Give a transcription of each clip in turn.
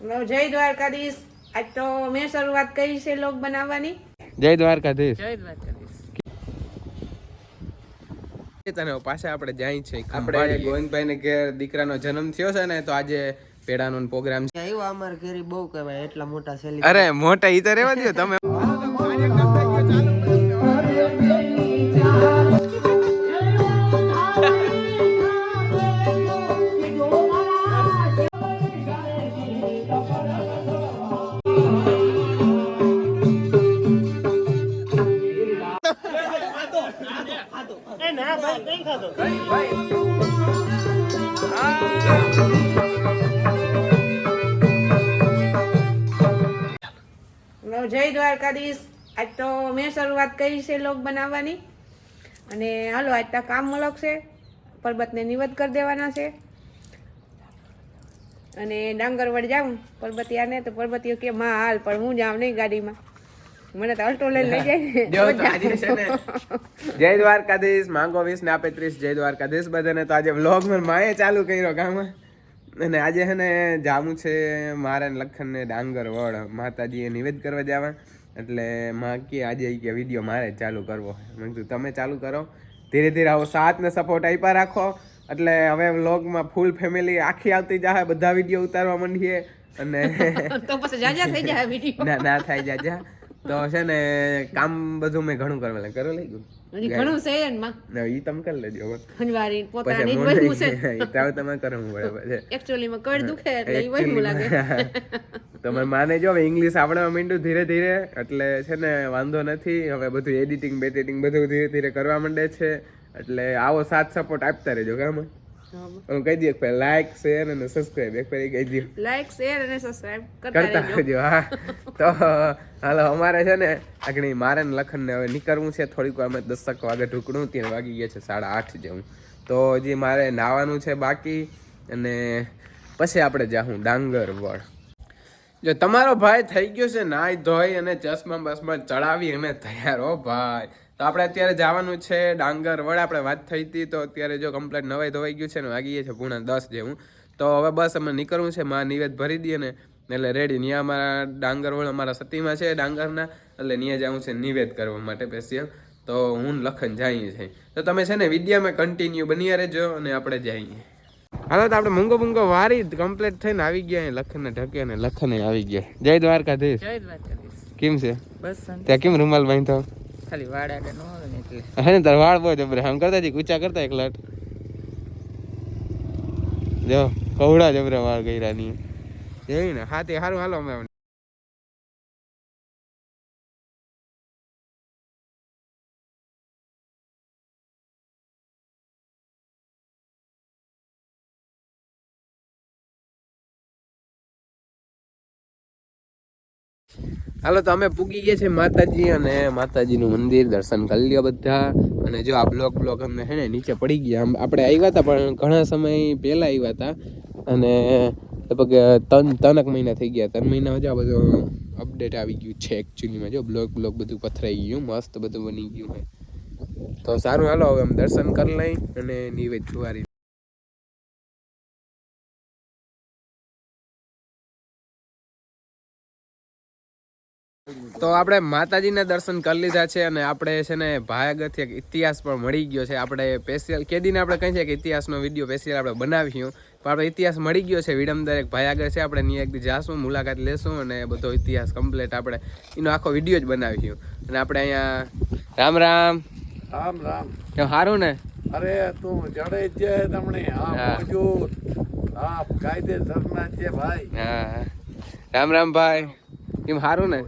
જય દ્વારકાધીશ. આજ તો મેં શરૂઆત કરી છે લોક બનાવવાની. જય દ્વારકાધીશ. જય દ્વારકાધીશ. તને પાછા આપણે જાય છે આપણે ગોવિંદભાઈ ને ઘેર દીકરાનો જન્મ થયો છે ને તો આજે પેડાનો પ્રોગ્રામ છે. આવ્યો અમાર ઘરે બહુ કહેવાય એટલા મોટા સેલિબ્રિટી. અરે મોટા ઈ તો રેવા દો તમે દ્વારકાધીશ આજ તો મેં શરૂઆત કરી છે લોક બનાવવાની. અને હાલો આજ તો કામ છે. પર્વતને નિવત કરી દેવાના છે. અને ડાંગરવડ જાઉં પરબતિયાને તો પરબતીઓ કે માં હાલ પણ હું જાઉં નહીં ગાડીમાં. મને તો અલ્ટો લઈને લઈ જાય જય દ્વારકાધીશ માંગો વીસ ને આપે ત્રીસ જય દ્વારકાધીશ બધાને. તો આજે વ્લોગમાં માએ ચાલુ કર્યો ગામમાં. અને આજે છે ને જામું છે મારા લખન ને ડાંગર વડ માતાજીએ નિવેદ કરવા જવા. એટલે માં કે આજે કે વીડિયો મારે ચાલુ કરવો મેં કીધું તમે ચાલુ કરો. ધીરે ધીરે આવો સાથને સપોર્ટ આપ્યા રાખો. એટલે હવે વ્લોગમાં ફૂલ ફેમિલી આખી આવતી જાય બધા વીડિયો ઉતારવા માંડીએ. અને તો પછી જાજા થઈ જાય વીડિયો ના ના થાય જાજા. તો છે ને કામ બધું મેં ઘણું કરવા લાગ્યું કરવા લાગ્યું હજી ઘણું છે ને ના, ઈ તમે કરી લેજો હવે. પોતાની જ મોઢે- છે. ઈ તમે કરવું પડે પછી. એકચ્યુઅલી માં કડ દુખે એટલે ઈ વહેલું લાગે. તમે માને જો હવે ઇંગ્લિશ આવડવા માંડ્યું ધીરે ધીરે એટલે છે ને વાંધો નથી. હવે બધું એડિટિંગ બેડિટિંગ બધું ધીરે ધીરે કરવા માંડે છે. એટલે આવો સાથ સપોર્ટ આપતા રહેજો ગામ હું કહી દઈએ પહેલા લાઈક શેર અને સબસ્ક્રાઇબ એક પહેલી કહી દઉં લાઈક શેર અને સબસ્ક્રાઇબ કરતા રહેજો હા તો હાલો અમારે છે ને આગળ મારે ને લખન ને હવે નીકળવું છે થોડીક વાર અમે દસક વાગે ઢૂકણું ત્યાં વાગી ગયા છે સાડા આઠ જેવું તો હજી મારે નાવાનું છે બાકી અને પછી આપણે જાહું ડાંગર વળ જો તમારો ભાઈ થઈ ગયો છે નાઈ ધોઈ અને ચશ્મા બસમાં ચડાવી અને તૈયાર હો ભાઈ તો આપણે અત્યારે જવાનું છે ડાંગર વડ. આપણે વાત થઈ હતી તો અત્યારે જો કમ્પ્લેટ નવાઈ ધોવાઈ ગયું છે ને વાગી ગયા છે પૂણા દસ જેવું. તો હવે બસ અમે નીકળવું છે માં નિવેદ ભરી દઈએ ને એટલે રેડી ત્યાં અમારા ડાંગર વડ અમારા સતીમાં છે ડાંગરના એટલે ત્યાં જવું છે નિવેદ કરવા માટે સ્પેશિયલ તો હું લખન જઈએ છે. તો તમે છે ને વિડીયામાં કન્ટિન્યુ બની રહેજો અને આપણે જઈએ. હાલો તો આપણે મૂંગો મૂંગો વારી કમ્પ્લીટ થઈને આવી ગયા લખન લખનને ઢકે ને લખન આવી ગયા જય દ્વારકાધીશ. જય દ્વારકાધીશ. કેમ છે? બસ ત્યાં કેમ રૂમાલ બાંધતો ખાલી વાળ આડે ન એટલે. હે ને, તાર વાળ બહુ જબરે. આમ કરતા જી ઊંચા કરતા એક લટ. જો, કવડા જબરા વાળ ગયરા ની. જોઈ ને હા હારું હાલો અમે હાલો, તો અમે પૂગી ગયા છે માતાજી અને માતાજીનું મંદિર, દર્શન કરી લ્યો બધા. અને જો આ બ્લોક બ્લોક અમને હે ને નીચે પડી ગયા. આપણે આવ્યા હતા, પણ ઘણા સમય પહેલાં આવ્યા હતા. અને લગભગ ત્રણ, ત્રણક મહિના થઈ ગયા. ત્રણ મહિના જો આ બધું અપડેટ આવી ગયું છે એકચ્યુઅલીમાં જો. બ્લોક બ્લોક બધું પથરાઈ ગયું, મસ્ત બધું બની ગયું છે. તો સારું, હાલો, હવે અમે દર્શન કરી લઈ અને નિવેદ જુવારી. તો આપણે માતાજીના દર્શન કરી લીધા છે અને આપણે છે ને ભાયાગથી એક ઇતિહાસ પણ મળી ગયો છે. આપણે સ્પેશિયલ કેદીને આપણે કહી છે કે ઇતિહાસનો વીડિયો સ્પેશિયલ આપણે બનાવ્યું પણ આપણે ઇતિહાસ મળી ગયો છે. વિડમદર એક ભાયાગર છે. આપણે ત્યાં એક જાશું મુલાકાત લેશું અને બધો ઇતિહાસ કમ્પ્લીટ આપણે એનો આખો વીડિયો જ બનાવ્યું અને આપણે અહીંયા રામ રામ. રામ રામ. કેમ સારું ને? અરે તું જડે છે તમને. હા. કાયદેસરના છે ભાઈ. હા. રામ રામ ભાઈ. કેમ સારું ને?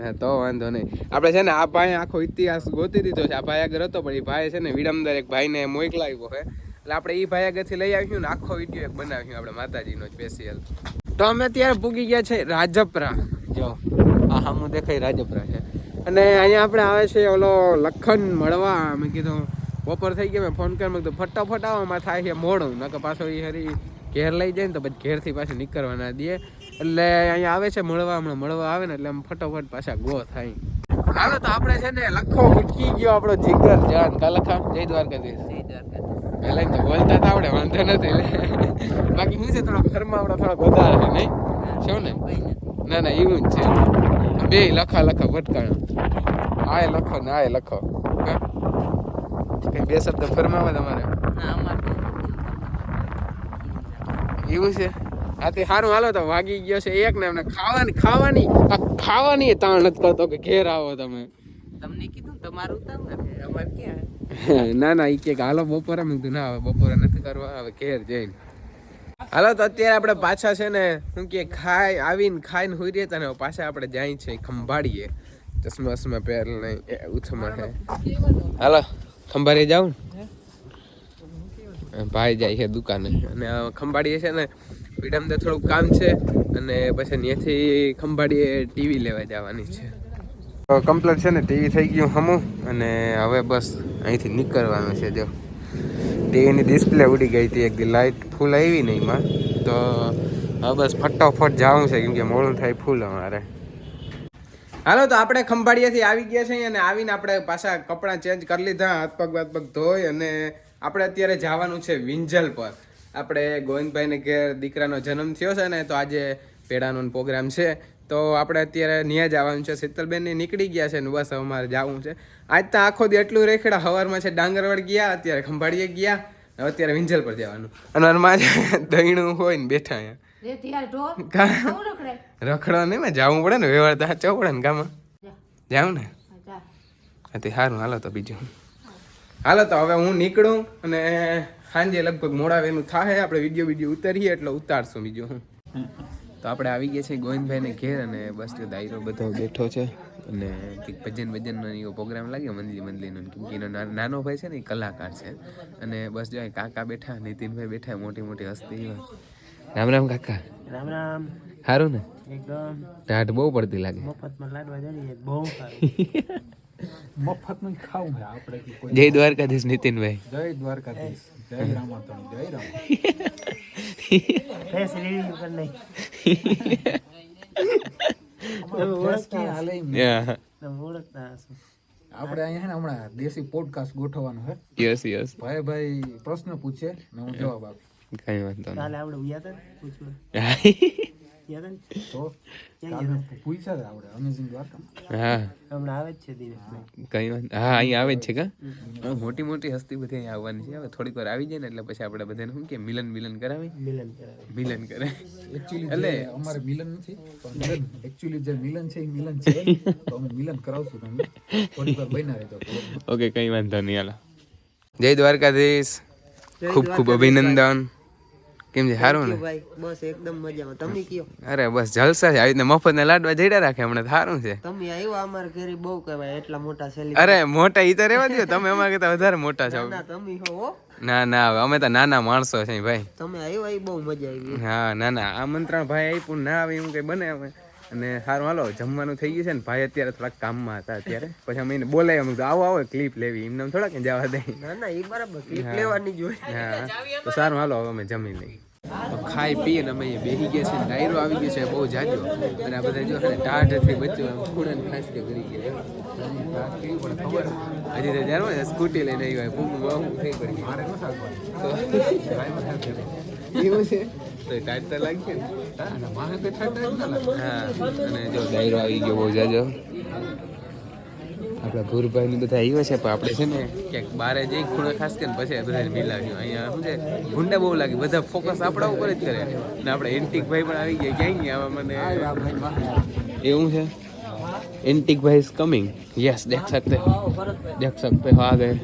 હા તો વાંધો નહીં. આપણે છે ને આ ભાઈ આખો ઇતિહાસ ગોતી દીધો છે. આ ભાઈ આગળ હતો પણ એ ભાઈ છે ને વિડમદર એક ભાઈને મોકલાવ્યો છે એટલે આપણે એ ભાઈ આગળથી લઈ આવ્યું ને આખો વીડિયો એક બનાવ્યું આપણે માતાજીનો સ્પેશિયલ તો અમે અત્યારે પૂગી ગયા છે રાજપરા. જો આ સામું દેખાય રાજપરા છે. અને અહીંયા આપણે આવે છે ઓલો લખન મળવા. મેં કીધું બપોર થઈ ગયો મેં ફોન કરી મેં કીધું ફટાફટ આવવામાં થાય છે મોડું. નકર પાછો એ હરી ઘેર લઈ જાય ને તો પછી ઘેરથી પાછું નીકળવા ના દે. એટલે અહીંયા આવે છે મળવા હમણાં મળવા આવે ને એટલે આમ ફટાફટ પાછા ગો થાય. હાલો તો આપણે છે ને લખો ઉટકી ગયો આપણો જીગર. જાન કાલખા જય દ્વારકાધીશ. પહેલા તો બોલતા તો આવડે વાંધો નથી બાકી શું છે થોડો ઘરમાં થોડો વધારે નહીં? છો ને? ના ના એવું જ છે. બે લખા લખા ભટકાણા. આય લખો ને આય લખો. હા? કઈ બે શબ્દ ફરમાવે તમારે? એવું છે? આ તે સારું હાલો તો વાગી ગયો છે એક ને એમને ખાવાની ખાવાની ખાવાની તાણ નથી કરતો કે ઘેર આવો તમે. તમને કીધું તમારું તમારે અમારે ક્યાં? ના ના ઈ કે હાલો બપોરે મેં કીધું ના હવે બપોરે નથી કરવા આવે ઘેર જઈને. હાલો તો અત્યારે આપણે પાછા છે ને શું કે ખાઈ આવીને ખાઈને હોઈ રહ્યા તને પાછા આપણે જાય છે ખંભાળીએ. ચશ્મા વસમા પહેર નહીં ઉથમાં છે હાલો ખંભાળી જાઉં ભાઈ જાય છે દુકાને. અને ખંભાળીએ છે ને પીડામાં તો થોડુંક કામ છે અને પછી ત્યાંથી ખંભાળીએ ટીવી લેવા જવાની છે. કમ્પ્લીટ છે ને ટીવી થઈ ગયું હમું અને હવે બસ અહીંથી નીકળવાનું છે જો. ટીવીની ડિસ્પ્લે ઉડી ગઈ હતી એક લાઇટ ફૂલ આવી નહીં એમાં. તો હવે બસ ફટાફટ જવું છે કેમકે મોડું થાય ફૂલ અમારે. હાલો તો આપણે ખંભાળિયાથી આવી ગયા છીએ અને આવીને આપણે પાછા કપડાં ચેન્જ કરી લીધા હાથ પગ વાત પગ ધોઈ અને આપણે અત્યારે જવાનું છે વિંજલ પર. આપણે ગોવિંદભાઈને ઘેર દીકરાનો જન્મ થયો છે ને તો આજે પેડાનો પ્રોગ્રામ છે. તો આપણે અત્યારે ન્યા જવાનું છે. શીતલબેન નીકળી ગયા છે ને બસ હવે અમારે જવું છે. આજ તો આખો દી એટલું રેખડા હવારમાં છે ડાંગરવાડ ગયા અત્યારે ખંભાળીએ ગયા હવે અત્યારે વિંજલ પર જવાનું. અને અરમાં દહીણું હોય ને બેઠા અહીંયા. રે કા? બહુ નહીં ને જવું પડે ને વ્યવહાર તો સાચવવું પડે ને ગામમાં. જાઉં ને? હા તે સારું હાલો તો બીજું. હાલો તો હવે હું નીકળું અને સાંજે લગભગ મોડા વેલું થાય આપણે વીડિયો વીડિયો ઉતારીએ એટલે ઉતારશું બીજું હું. તો આપણે આવી ગયા છીએ ગોવિંદભાઈને ઘેર અને બસ જો દાયરો બધો બેઠો છે અને કંઈક ભજન ભજનનો એવો પ્રોગ્રામ લાગ્યો મંદલી મંદલીનો કેમ કે એનો ના- નાનો ભાઈ છે ને એ કલાકાર છે. અને બસ જો કાકા બેઠા નીતિનભાઈ બેઠા મોટી મોટી હસ્તી રામ રામ કાકા. રામ રામ. સારું ને? એકદમ. ટાઢ બહુ પડતી લાગે. મફતમાં લાડવા જઈએ બહુ સારું. મફતનું ખાવું આપણે જય દ્વારકાધીશ નીતિનભાઈ. જય દ્વારકાધીશ. જય રામાતણ જય રામ ફેસ રિવ્યુ કર નહીં તમે ઓળખતા હાલે તમે ઓળખતા હશો આપણે અહીંયા ને હમણાં દેશી પોડકાસ્ટ ગોઠવવાનો હે યસ યસ ભાઈ ભાઈ પ્રશ્ન પૂછે ને હું જવાબ આપું કઈ વાંધો કાલે આપણે ઉયા હતા પૂછવા મોટી મોટી હસ્તી બધી અહીંયા આવવાની છે. હવે થોડીક વાર આવી જાય ને એટલે પછી આપણે બધાને શું કે મિલન મિલન કરાવી? મિલન કરાવી. મિલન કરે એકચ્યુઅલી જે અમારે મિલન નથી પણ મિલન એકચ્યુઅલી જે મિલન છે એ મિલન છે. તો અમે મિલન કરાવશું તમને. થોડીક વાર બન્યા રહેજો. ઓકે કઈ વાંધો નહીં હાલો. જય દ્વારકાધીશ. ખૂબ ખૂબ અભિનંદન. કેમ છે? સારું ને? ભાઈ. બસ એકદમ મજામાં. તમે કયો? અરે બસ જલસા છે. આવી મફત મફતના લાડવા જઈડા રાખે હમણાં સારું છે. તમે આવ્યો અમાર ઘરે બહુ કહેવાય એટલા મોટા સેલી અરે મોટા ઈ તો રહેવા દો તમે અમારા કરતા વધારે મોટા છો. ના તમે હો હો. ના ના અમે તો નાના માણસો છે ભાઈ. તમે આવ્યો એ બહુ મજા આવી હા ના ના. આમંત્રણ ભાઈ આપ્યું ના આવે એવું કઈ બને અમે અને સારું હાલો જમવાનું થઈ ગયું છે ને ભાઈ અત્યારે થોડાક કામમાં હતા અત્યારે. પછી અમે એને બોલાય અમે આવો આવો ક્લિપ લેવી. એમને થોડાક જવા દે. ના ના એ બરાબર. ક્લિપ લેવાની જોઈએ હા. તો સારું હાલો હવે અમે જમી લઈએ. તો ખાઈ પી અને અમે બેસી ગયા છે ડાયરો આવી ગયો છે બહુ જાજો. અને આ બધા જો ને ટાઢથી બચ્ચો ખૂણા ખાસ કે કરી ગયા પણ ખબર હજી તો જાણો સ્કૂટી લઈને આવી ભૂખ બહુ થઈ પડી મારે એવું છે? તો ટાઈટ તો લાગશે ને. અને. હા અને જો ડાયરો આવી ગયો બહુ જાજો. આપણા ભૂરભાઈ ને બધા આવ્યા છે પણ આપણે છે ને ક્યાંક બારે જઈ ખૂણા ખાસ કરીને પછી બધા મિલાવ્યું અહીંયા શું છે ગુંડા બહુ લાગે બધા ફોકસ આપણા ઉપર જ કરે ને આપણે એન્ટિક ભાઈ પણ આવી ગયા ક્યાંય ગયા આવા મને આ ભાઈ માહે એવું છે एंटिक भाई इज कमिंग यस देख सकते हो देख सकते हो आ गए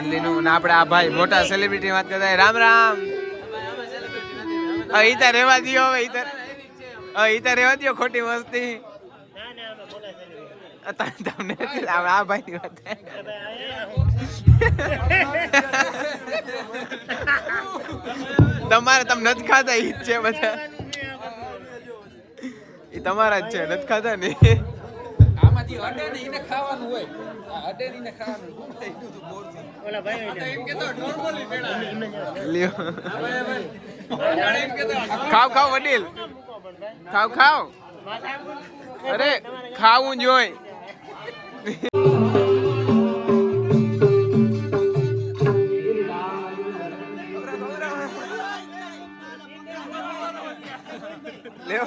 બાજુ મંદિરનું આપણે આ ભાઈ મોટા સેલિબ્રિટી વાત કરતા રામ રામ. હવે ઈતા રેવા દિયો, હવે ઈતા હવે ઈતા રેવા દિયો ખોટી મસ્તી તમને આ ભાઈ વાત. તમારે તમે નથી ખાતા, ઈ જ છે બધા. એ તમારા જ છે, નથી ખાતા ને. આમાંથી અડે ને એને ખાવાનું હોય. અડે ને ખાવાનું. હોય. એટલું તો બોરથી. એમ કહેતો normally પેડા. લ્યો ખાવ ખાવ વડીલ ખાવ ખાવ અરે ખાવું જોઈ લ્યો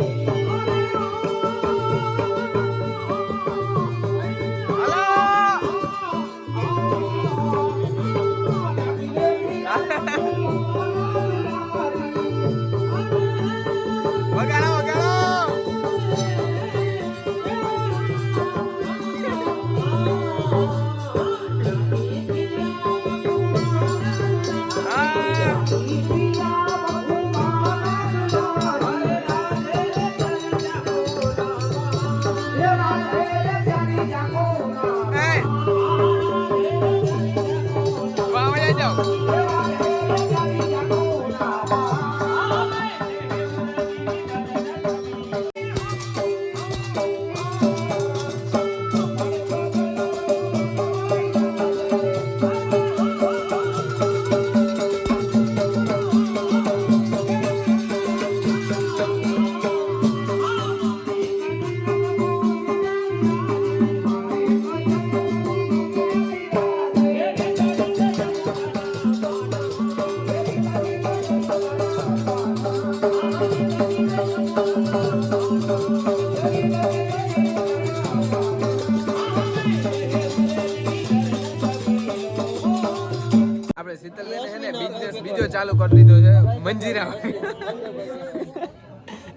મંજીરા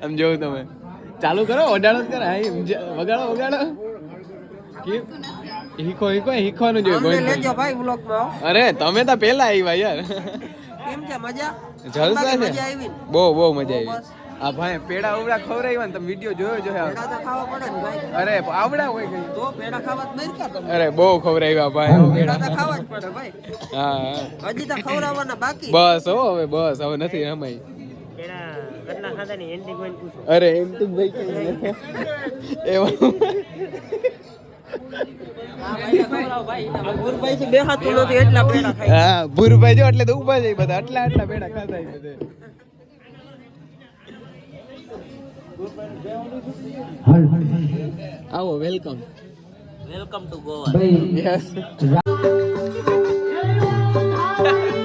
આમ જોવું તમે. ચાલુ કરો ઓડાડો જ કરે. વગાડો વગાડો. હીખો હીખો હીખવાનું જોઈએ લેજો ભાઈ બ્લોકમાં અરે તમે તો પેલા આવ્યા યાર. કેમ છે? મજા? જલસા છે? બહુ બહુ મજા આવી આ ભાઈ પેડા ઉવડા ખવડાવ્યા ને તમે વીડિયો જોયો જોયો પેડા તો ખાવા પડે ને ભાઈ. અરે આવડા હોય કઈ. તો પેડા ખાવા નહીં તમે. અરે બહુ ખવડાવ્યા ભાઈ. પેડા તો ખાવા જ પડે ભાઈ. હા. હજી તો ખવરાવવાના બાકી. બસ હો હવે બસ. હવે નથી રમાઈ અરે એમ તો ભાઈ ભૂરભાઈ જો એટલે તો ઊભા જાય બધા. આટલા આટલા પેડા ખાતા આવો welcome welcome to Goa yes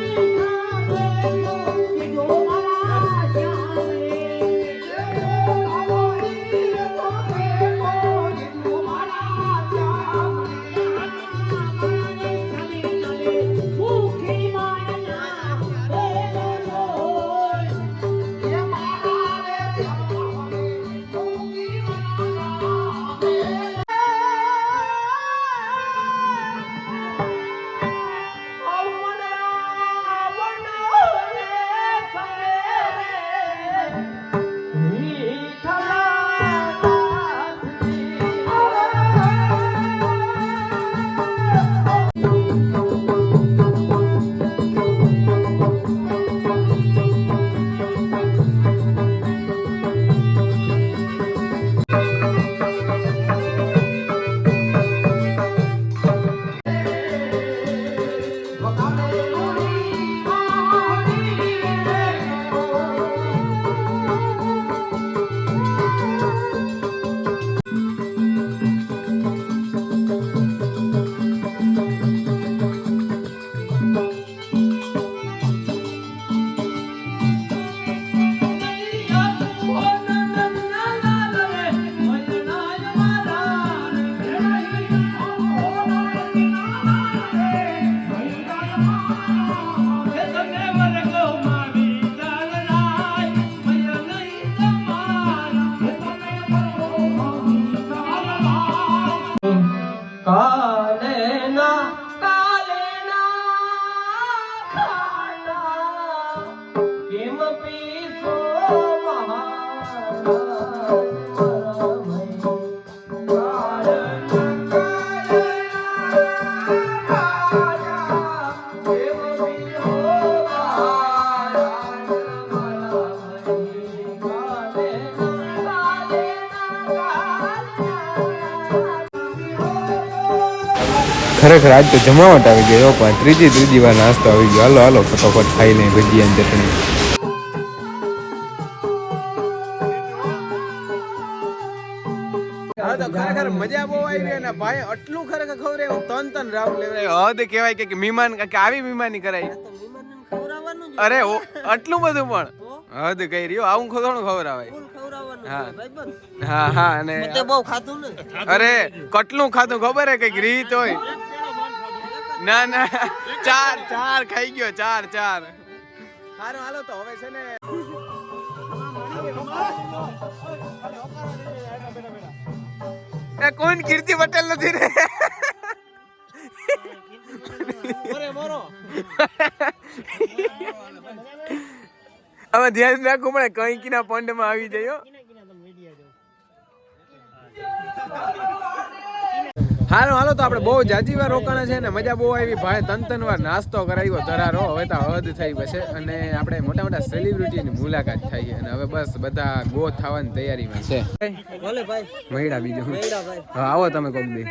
ખરેખર આજ તો જમાવટ આવી ગયો, પણ ત્રીજી ત્રીજી વાર નાસ્તો આવી ગયો. હાલો હાલો, ફટોફટ ખાઈ લઈ ભજીયાની ચટણી. હા તો ખરેખર મજા બહુ આવી અને ભાઈ આટલું ખરેખર ખબર હું તન તન લેવડાવ્યો હદ કહેવાય કે- કે મહેમાન કે આવી મહેમાની કરાય. અરે ઓ આટલું બધું પણ. હદ કહી રહ્યો. આવું ખબર આવે હા. હા હા અને બહુ ખાતું ને. અરે કેટલું ખાધું ખબર હે? કંઈક રીત હોય. ના ના. ચાર ચાર ખાઈ ગયો ચાર ચાર. હારો હાલો તો હવે છે ને એ કોણ કીર્તિ પટેલ નથી રે હવે ધ્યાન રાખવું પડે કંઈકીના કિના પંડમાં આવી જાય. હાલો હાલો તો આપણે બહુ જાજી વાર રોકાણા છે ને મજા બહુ આવી. ભાઈ તન તન વાર નાસ્તો કરાવ્યો ધરારો હવે તો હદ થઈ પછી અને આપણે મોટા મોટા સેલિબ્રિટીની મુલાકાત થઈ અને હવે બસ બધા ગો થવાની તૈયારીમાં છે. ભલે ભાઈ. મહિડા બીજું. આવો તમે કોક દી.